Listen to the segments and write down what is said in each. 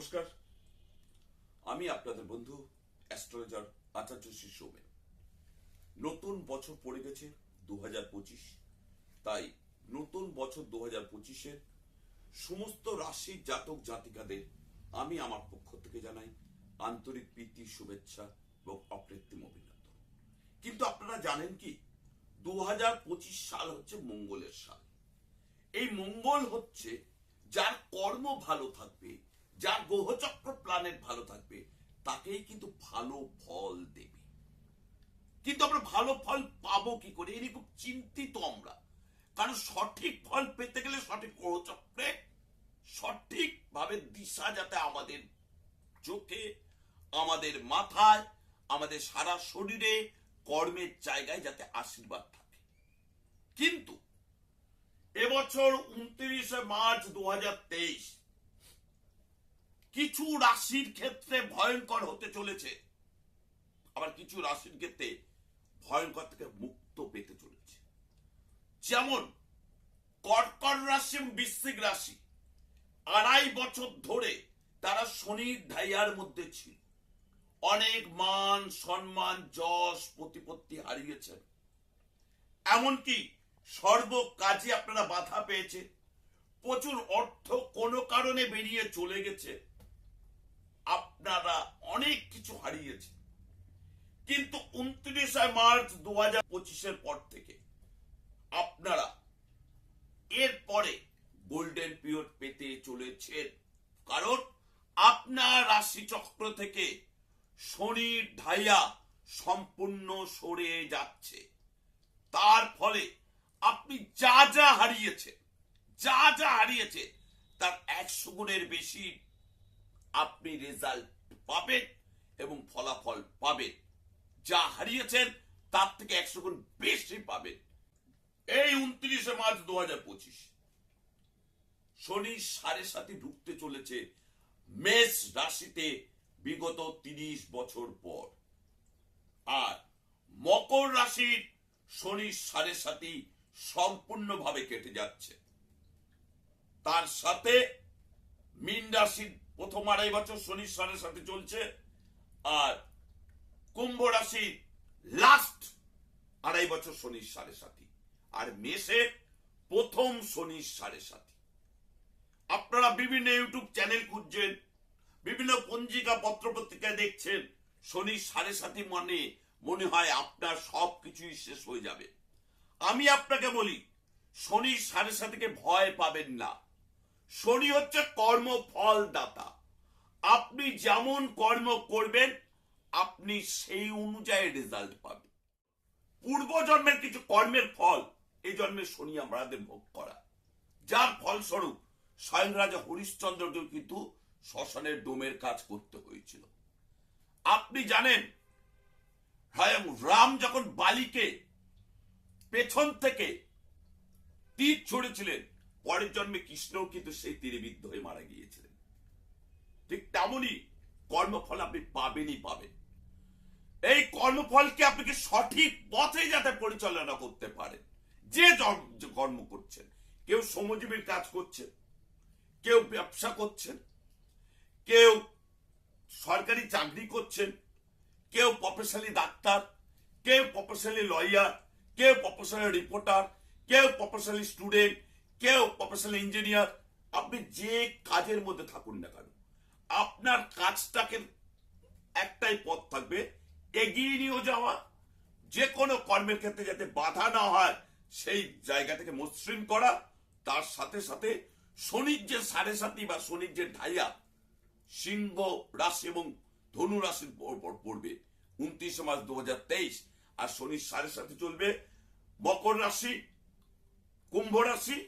নমস্কার। আমি আপনাদের বন্ধু অ্যাস্ট্রোলজার আচার্য শ্রী সৌমেন। নতুন বছর পড়ে গেছে দু তাই নতুন বছর দু হাজার পঁচিশের সমস্ত রাশির জাতক জাতিকাদের আমি আমার পক্ষ থেকে জানাই আন্তরিক প্রীতি, শুভেচ্ছা এবং অকৃত্রিম অভিনন্দন। কিন্তু আপনারা জানেন কি? দু হাজার পঁচিশ সাল হচ্ছে মঙ্গলের সাল। এই মঙ্গল হচ্ছে যার কর্ম ভালো থাকবে যার গ্রহচক্র প্ল্যানেট ভালো থাকবে, তাকেই কিন্তু ভালো ফল দেবে। কিন্তু আমরা ভালো ফল পাবো কি করে? নিয়ে খুব চিন্তিত আমরা। কারণ সঠিক ফল পেতে গেলে সঠিক গ্রহচক্রে সঠিকভাবে দিশা যাতে আমাদের চোখে, আমাদের মাথায়, আমাদের সারা শরীরে, কর্মের জায়গায় যাতে আশীর্বাদ থাকে। কিন্তু এবছর উনত্রিশে মার্চ দু হাজার তেইশ কিছু রাশির ক্ষেত্রে ভয়ঙ্কর হতে চলেছে। আবার কিছু রাশির ক্ষেত্রে ভয়ঙ্কর থেকে মুক্ত পেতে চলেছে। যেমন, কর্কট রাশি এবং বৃশ্চিক রাশি, আড়াই বছর ধরে তারা শনির ঢাইয়ার মধ্যে ছিল। অনেক মান, সম্মান, যশ, প্রতিপত্তি হারিয়েছেন। এমনকি সর্ব কাজে আপনারা বাধা পেয়েছে। প্রচুর অর্থ কোনো কারণে বেরিয়ে চলে গেছে। আপনারা অনেক কিছু হারিয়েছে। কিন্তু উনত্রিশে মার্চ দু হাজার পঁচিশের পর থেকে আপনারা এরপরে গোল্ডেন পিরিয়ড পেতে চলেছেন। কারণ আপনার রাশি চক্র থেকে শনির ঢাইয়া সম্পূর্ণ সরে যাচ্ছে। তার ফলে আপনি যা যা হারিয়েছেন, যা যা হারিয়েছে তার একশো গুণের বেশি আপনি রেজাল্ট পাবেন এবং ফলাফল পাবে। যা হারিয়েছেন, তার থেকে একশো গুণ বেশি পাবে। এই উনত্রিশে মার্চ দু হাজার পঁচিশ। শনি সাড়ে সাথে ঢুকতে চলেছে মেষ রাশিতে বিগত তিরিশ বছর পর। আর মকর রাশির শনি সাড়ে সাথী সম্পূর্ণভাবে কেটে যাচ্ছে। তার সাথে মিন রাশির প্রথম আড়াই বছর শনি সাড়ে সাথে চলছে, আর কুম্ভ রাশি লাস্ট আড়াই বছর শনির সাড়ে সাথী আর মেষে প্রথম শনির সাড়ে সাথী আপনারা বিভিন্ন ইউটিউব চ্যানেল খুঁজছেন, বিভিন্ন পঞ্জিকা পত্র পত্রিকায় দেখছেন, শনি সাড়ে সাথী মানে মনে হয় আপনার সব কিছুই শেষ হয়ে যাবে। আমি আপনাকে বলি, শনি সাড়ে সাথীকে ভয় পাবেন না। শনি হচ্ছে কর্ম ফল দাতা আপনি যেমন কর্ম করবেন, আপনি সেই অনুযায়ী রেজাল্ট পাবেন। পূর্ব জন্মের কিছু কর্মের ফল, এই জন্মে শনি আমাদের ভোগ করা। যার ফলস্বরূপ স্বয়ং রাজা হরিশ্চন্দ্রকে কিন্তু শ্মশানের ডোমের কাজ করতে হয়েছিল। আপনি জানেন, স্বয়ং রাম যখন বালিকে পেছন থেকে তীর ছড়েছিলেন পরের জন্মে কৃষ্ণও কিন্তু সেই তীরে বিদ্ধ হয়ে মারা গিয়েছিলেন। ঠিক তেমনই কর্মফল আপনি পাবেনই পাবেন। এই কর্মফলকে আপনাকে সঠিক পথে যাতে পরিচালনা করতে পারেন যে যে কর্ম করছেন, কেউ শ্রমজীবীর কাজ করছেন, কেউ ব্যবসা করছেন, কেউ সরকারি চাকরি করছেন, কেউ প্রফেশনালি ডাক্তার, কেউ প্রফেশনালি লয়ার, কেউ প্রফেশনালি রিপোর্টার, কেউ প্রফেশনালি স্টুডেন্ট কেউ প্রফেশনাল ইঞ্জিনিয়ার আপনি যে কাজের মধ্যে থাকুন না কেন, আপনার কাজটাকে একটাই পথ থাকবে, এগিয়ে নিয়ে যাওয়া যে কোনো কর্মের ক্ষেত্রে যাতে বাধা না হয়, সেই জায়গা থেকে মসৃণ করা, তার সাথে সাথে শনির যে সাড়ে সাতি বা শনির যে ঢাইয়া সিংহ রাশি এবং ধনু রাশির পড়বে। উনত্রিশে মার্চ দু হাজার তেইশ, আর শনির সাড়ে সাথে চলবে। মকর রাশি, কুম্ভ রাশি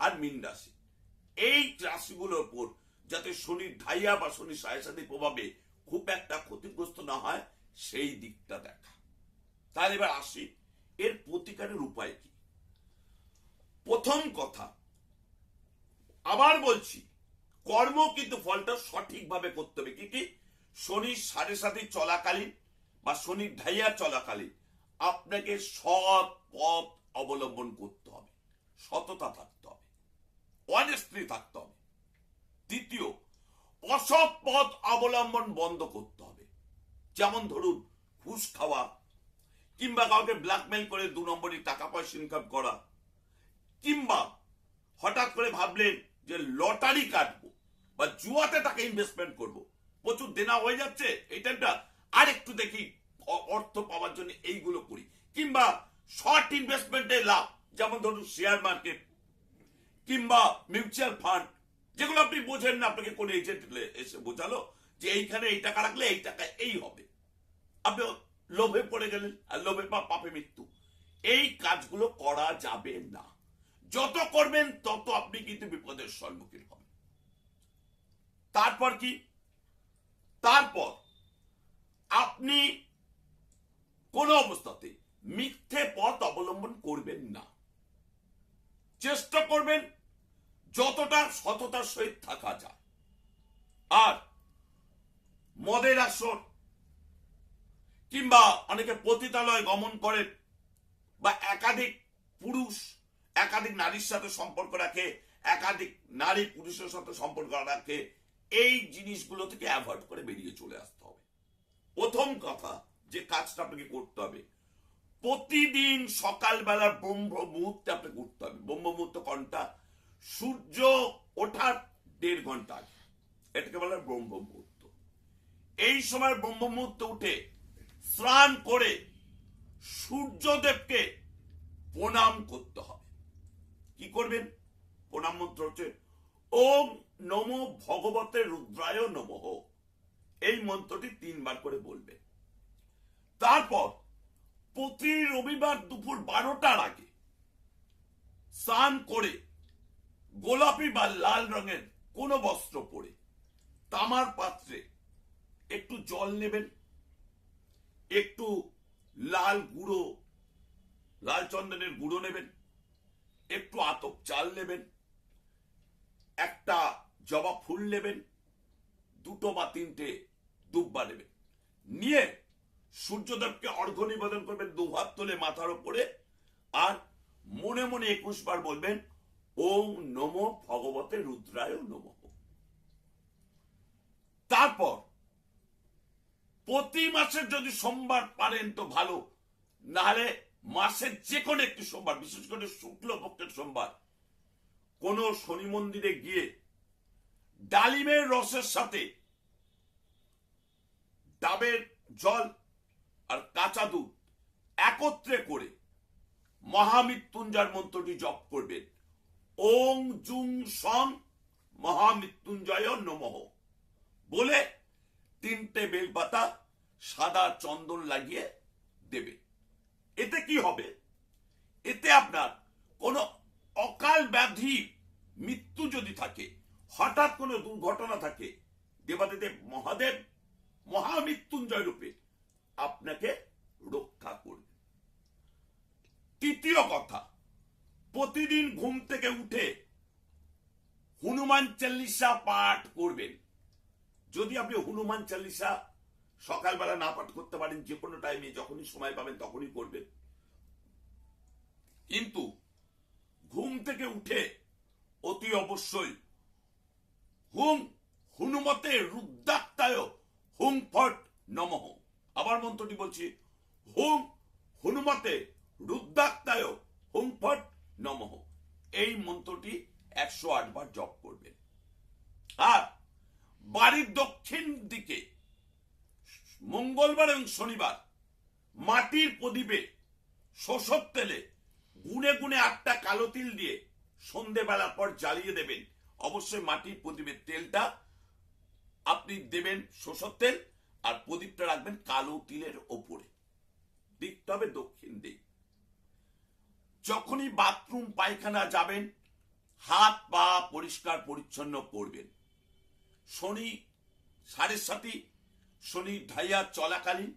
আর মীন রাশি। এই রাশিগুলোর উপর যাতে শনির ঢাইয়া বা শনির সাড়ে সাথে প্রভাবে খুব একটা ক্ষতিগ্রস্ত না হয়, সেই দিকটা দেখা। তাহলে এবার আসি, এর প্রতিকারের উপায় কি? প্রথম কথা, আবার বলছি, কর্ম কিন্তু ফলটা সঠিকভাবে করতে হবে। কি কি? শনির সাড়ে সাথে চলাকালীন বা শনির ঢাইয়া চলাকালীন আপনাকে সৎ পথ অবলম্বন করতে হবে। সততা থাকতে হবে। অনেস্টলি থাকতে হবে। দ্বিতীয় অসৎ পথ অবলম্বন বন্ধ করতে হবে। যেমন ধরুন, ঘুষ খাওয়া, কিংবা কাউকে ব্ল্যাকমেল করে দু নম্বরই টাকা পয়সা ইনকাম করা, কিংবা হঠাৎ করে ভাবলেন যে লটারি কাটবো বা জুয়াতে টাকা ইনভেস্টমেন্ট করব। প্রচুর দেনা হয়ে যাচ্ছে এই টাইমটা আর একটু দেখি অর্থ পাওয়ার জন্য এইগুলো করি। কিংবা শর্ট ইনভেস্টমেন্টে লাভ, যেমন ধরুন শেয়ার মার্কেট কিংবা মিউচুয়াল ফান্ড, যেগুলো আপনি বোঝেন না, আপনাকে কোন এজেন্ট এসে বোঝালো যে এইখানে এই টাকা রাখলে এই টাকা এই হবে। আপনি লোভে পড়ে গেলেন, আর লোভে পা, পাপে মৃত্যু। এই কাজগুলো করা যাবে না। যত করবেন, তত আপনি কিন্তু বিপদের সম্মুখীন হবেন। তারপর কি? তারপর আপনি কোন অবস্থাতে মিথ্যে পথ অবলম্বন করবেন না। চেষ্টা করবেন যতটা সততার সহিত থাকা যায়। আর মদের আসর কিংবা অনেকে পতিতালয় গমন করেন বা একাধিক পুরুষ, একাধিক নারীর সাথে সম্পর্ক রাখে, একাধিক নারী পুরুষের সাথে সম্পর্ক রাখে, এই জিনিসগুলো থেকে অ্যাভয়েড করে বেরিয়ে চলে আসতে হবে। প্রথম কথা যে কাজটা আপনাকে করতে হবে প্রতিদিন সকালবেলা ব্রহ্ম মুহূর্তে আপনাকে উঠতে হবে। ব্রহ্ম মুহূর্ত কোনটা? সূর্য ওঠার দেড় ঘণ্টা আগে। এটাকে বলা হয় ব্রহ্ম মুহূর্ত এই সময় ব্রহ্ম মুহূর্তে উঠে স্নান করে সূর্যদেবকে প্রণাম করতে হবে। কি করবেন? প্রণাম মন্ত্র হচ্ছে, ওম নম ভগবতে রুদ্রায় নমঃ। এই মন্ত্রটি তিনবার করে বলবেন। তারপর প্রতি রবিবার দুপুর বারোটার আগে স্নান করে গোলাপি বা লাল রঙের কোন বস্ত্র পরে তামার পাত্রে একটু জল নেবেন, একটু লাল গুঁড়ো, লাল চন্দনের গুঁড়ো নেবেন, একটু আতপ চাল নেবেন, একটা জবা ফুল নেবেন, দুটো বা তিনটে দুব্বা নেবেন। নিয়ে সূর্যদেবকে অর্ঘ্য নিবেদন করবেন, দু হাত তুলে মাথার উপরে। আর মনে মনে একুশ বার বলবেন, ওম নম ভগবতে রুদ্রায় নম। তারপর, প্রতি মাসের যদি সোমবার পারেন তো ভালো, নাহলে মাসের যে কোনো একটি সোমবার, বিশেষ করে শুক্ল পক্ষের সোমবার, কোন শনি মন্দিরে গিয়ে ডালিমের রসের সাথে ডাবের জল আর কাঁচা দুধ একত্রে করে মহামৃত্যুঞ্জয় মন্ত্রটি জপ করবেন। ওং জুং সং মহামৃত্যুঞ্জয় নমঃ। বলে তিনটে বেলপাতা সাদা চন্দন লাগিয়ে দেবে। এতে কি হবে? এতে আপনার কোনো অকাল ব্যাধি মৃত্যু যদি থাকে, হঠাৎ কোনো দুর্ঘটনা থাকে দেবাদেব মহাদেব মহামৃত্যুঞ্জয় রূপে আপনাকে রক্ষা করবে। তৃতীয় কথা, প্রতিদিন ঘুম থেকে উঠে হনুমান চাল্লিশা পাঠ করবেন। যদি আপনি হনুমান চাল্লিশা সকালবেলা না পাঠ করতে পারেন, যে কোনো টাইমে যখনই সময় পাবেন তখনই করবেন। কিন্তু ঘুম থেকে উঠে অতি অবশ্যই হুম হনুমতে রুদ্রাক্তায় হুম ফট নমঃ। আবার মন্ত্রটি বলছি, হুম হনুমতে রুদ্রাক্তায় হুম ফট নমঃ। এই মন্ত্রটি একশো আট বার জপ করবেন। আর বাড়ির দক্ষিণ দিকে, মঙ্গলবার এবং শনিবার মাটির প্রদীপে শোষক তেলে গুনে গুনে আটটা কালো তিল দিয়ে সন্ধেবেলার পর জ্বালিয়ে দেবেন। অবশ্যই মাটির প্রদীপের তেলটা আপনি দেবেন শোষক তেল আর প্রদীপটা রাখবেন কালো তিলের ওপরে। দিকটা হবে দক্ষিণ দিক। যখনই বাথরুম, পায়খানা যাবেন, হাত পা পরিষ্কার পরিচ্ছন্ন করবেন শনি সাড়ে সাথে শনি ঢাইয়া চলাকালীন,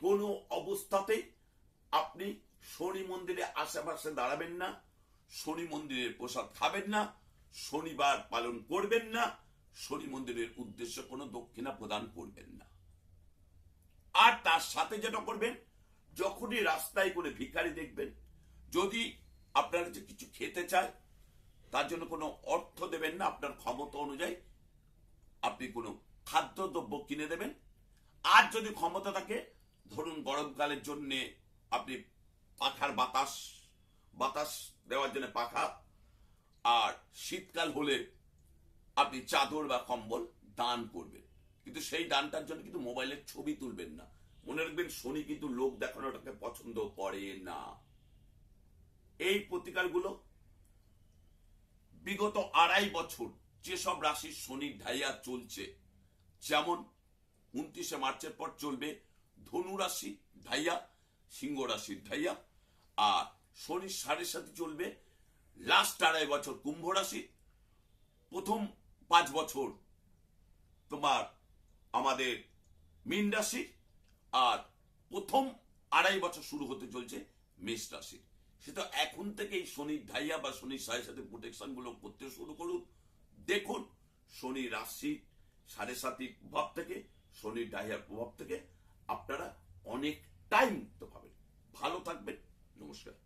কোনো অবস্থাতে আপনি শনি মন্দিরে আশেপাশে দাঁড়াবেন না, শনি মন্দিরের প্রসাদ খাবেন না, শনিবার পালন করবেন না, শনি মন্দিরের উদ্দেশ্যে কোনো দক্ষিণা প্রদান করবেন না। তার সাথে যেটা করবেন, যখনই রাস্তায় করে ভিখারি দেখবেন, যদি আপনার কাছে কিছু খেতে চায়, তার জন্য কোনো অর্থ দেবেন না, আপনার ক্ষমতা অনুযায়ী আপনি কোনো খাদ্যদ্রব্য কিনে দেবেন। আর যদি ক্ষমতা থাকে, ধরুন গরমকালের জন্যে আপনি পাখার বাতাস বাতাস দেওয়ার জন্য পাখা, আর শীতকাল হলে আপনি চাদর বা কম্বল দান করবেন। কিন্তু সেই দানটার জন্য কিন্তু মোবাইলের ছবি তুলবেন না। মনে রাখবেন শনি কিন্তু লোক দেখানোটাকে পছন্দ করে না। এই প্রতিকারগুলো বিগত আড়াই বছর যেসব রাশির শনির ঢাইয়া চলছে, যেমন উনত্রিশে মার্চের পর চলবে ধনু রাশি ঢাইয়া, সিংহ রাশির ঢাইয়া, আর শনির সাড়ে সাথে চলবে লাস্ট আড়াই বছর কুম্ভ রাশি। প্রথম পাঁচ বছর তোমার আমাদের মীন রাশি আর প্রথম আড়াই বছর শুরু হতে চলছে মেষ রাশির সেটা এখন থেকেই শনির ঢাইয়া বা শনির সাড়ে সাথে প্রোটেকশনগুলো করতে শুরু করুন। দেখুন, শনি রাশি সাড়ে সাতি প্রভাব থেকে, শনির ডাইয়ার প্রভাব থেকে আপনারা অনেক টাইম মুক্ত পাবেন। ভালো থাকবেন, নমস্কার।